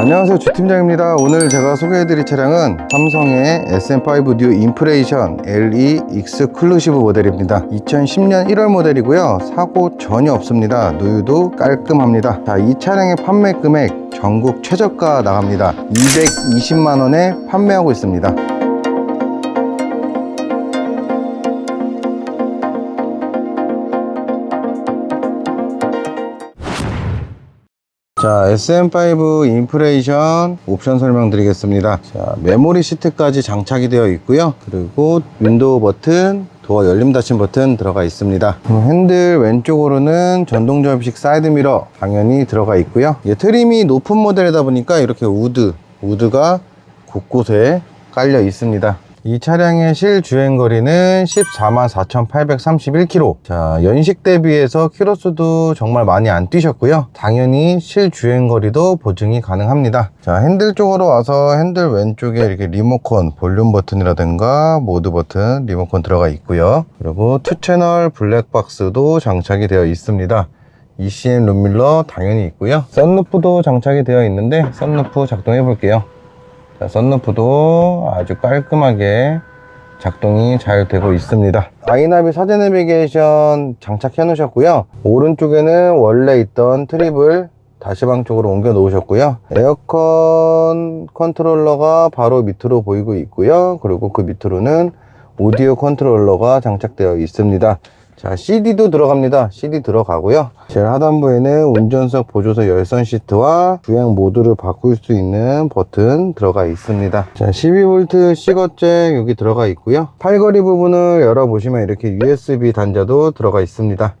안녕하세요. 주팀장입니다. 오늘 제가 소개해드릴 차량은 삼성의 SM5 뉴 인프레이션 LE 익스클루시브 모델입니다. 2010년 1월 모델이고요. 사고 전혀 없습니다. 누유도 깔끔합니다. 자, 이 차량의 판매 금액 전국 최저가 나갑니다. 220만원에 판매하고 있습니다 자, SM5 인프레이션 옵션 설명드리겠습니다. 자, 메모리 시트까지 장착이 되어 있고요. 그리고 윈도우 버튼, 도어 열림 닫힘 버튼 들어가 있습니다. 음, 핸들 왼쪽으로는 전동 접이식 사이드 미러 당연히 들어가 있고요. 이게 트림이 높은 모델이다 보니까 이렇게 우드, 우드가 곳곳에 깔려 있습니다. 이 차량의 실주행 거리는 14만 4,831km. 자, 연식 대비해서 키로수도 정말 많이 안 뛰셨고요. 당연히 실주행 거리도 보증이 가능합니다. 자, 핸들 쪽으로 와서 핸들 왼쪽에 이렇게 리모컨, 볼륨 버튼이라든가 모드 버튼, 리모컨 들어가 있고요. 그리고 투 채널 블랙박스도 장착이 되어 있습니다. ECM 룸밀러 당연히 있고요. 썬루프도 장착이 되어 있는데 썬루프 작동해 볼게요. 자, 썬루프도 아주 깔끔하게 작동이 잘 되고 있습니다. 아이나비 사제 내비게이션 장착해 놓으셨고요. 오른쪽에는 원래 있던 트립을 다시방 쪽으로 옮겨 놓으셨고요. 에어컨 컨트롤러가 바로 밑으로 보이고 있고요. 그리고 그 밑으로는 오디오 컨트롤러가 장착되어 있습니다. 자, CD도 들어갑니다. CD 들어가고요. 제일 하단부에는 운전석 보조석 열선 시트와 주행 모드를 바꿀 수 있는 버튼 들어가 있습니다. 자, 12V C거잭 여기 들어가 있고요. 팔걸이 부분을 열어보시면 이렇게 USB 단자도 들어가 있습니다.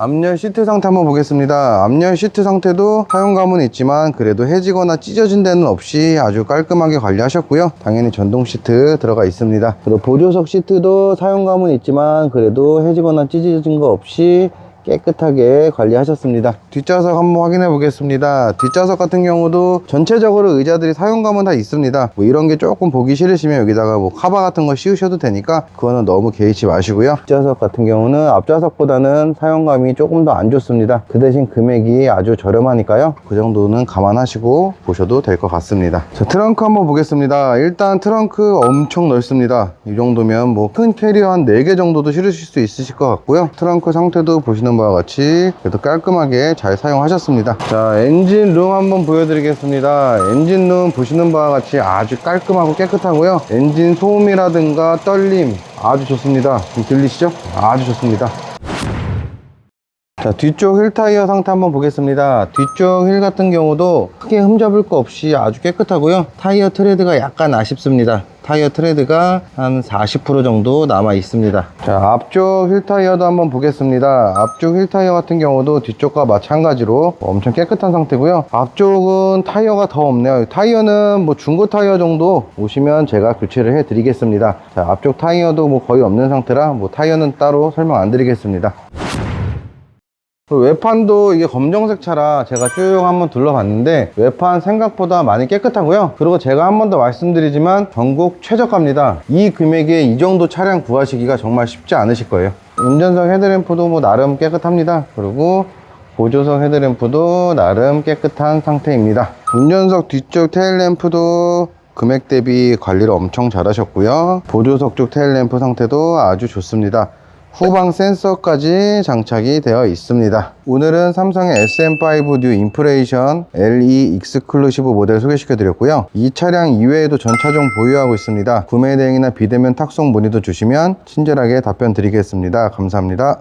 앞열 시트 상태 한번 보겠습니다. 앞열 시트 상태도 사용감은 있지만 그래도 해지거나 찢어진 데는 없이 아주 깔끔하게 관리하셨고요. 당연히 전동 시트 들어가 있습니다. 그리고 보조석 시트도 사용감은 있지만 그래도 해지거나 찢어진 거 없이 깨끗하게 관리하셨습니다. 뒷좌석 한번 확인해 보겠습니다. 뒷좌석 같은 경우도 전체적으로 의자들이 사용감은 다 있습니다. 뭐 이런 게 조금 보기 싫으시면 여기다가 뭐 카바 같은 거 씌우셔도 되니까 그거는 너무 개의치 마시고요. 뒷좌석 같은 경우는 앞좌석보다는 사용감이 조금 더 안 좋습니다. 그 대신 금액이 아주 저렴하니까요. 그 정도는 감안하시고 보셔도 될 것 같습니다. 자, 트렁크 한번 보겠습니다. 일단 트렁크 엄청 넓습니다. 이 정도면 뭐 큰 캐리어 한 4개 정도도 실으실 수 있으실 것 같고요. 트렁크 상태도 보시는 바와 같이 그래도 깔끔하게 잘 사용하셨습니다. 자, 엔진룸 한번 보여드리겠습니다. 엔진룸 보시는 바와 같이 아주 깔끔하고 깨끗하고요. 엔진 소음이라든가 떨림 아주 좋습니다. 들리시죠? 아주 좋습니다. 자 뒤쪽 휠 타이어 상태 한번 보겠습니다 뒤쪽 휠 같은 경우도 크게 흠잡을 거 없이 아주 깨끗하고요 타이어 트레드가 약간 아쉽습니다 타이어 트레드가 한 40% 정도 남아 있습니다. 자 앞쪽 휠 타이어도 한번 보겠습니다. 앞쪽 휠 타이어 같은 경우도 뒤쪽과 마찬가지로 엄청 깨끗한 상태고요. 앞쪽은 타이어가 더 없네요. 타이어는 뭐 중고 타이어 정도 오시면 제가 교체를 해 드리겠습니다. 자 앞쪽 타이어도 뭐 거의 없는 상태라 뭐 타이어는 따로 설명 안 드리겠습니다 외판도 이게 검정색 차라 제가 쭉 한번 둘러봤는데 외판 생각보다 많이 깨끗하고요. 그리고 제가 한 번 더 말씀드리지만 전국 최저가입니다. 이 금액에 이 정도 차량 구하시기가 정말 쉽지 않으실 거예요. 운전석 헤드램프도 뭐 나름 깨끗합니다. 그리고 보조석 헤드램프도 나름 깨끗한 상태입니다. 운전석 뒤쪽 테일램프도 금액 대비 관리를 엄청 잘 하셨고요. 보조석 쪽 테일램프 상태도 아주 좋습니다 후방 센서까지 장착이 되어 있습니다. 오늘은 삼성의 SM5 뉴 인프레이션 LE 익스클루시브 모델 소개시켜 드렸고요. 이 차량 이외에도 전차종 보유하고 있습니다. 구매 대행이나 비대면 탁송 문의도 주시면 친절하게 답변 드리겠습니다. 감사합니다.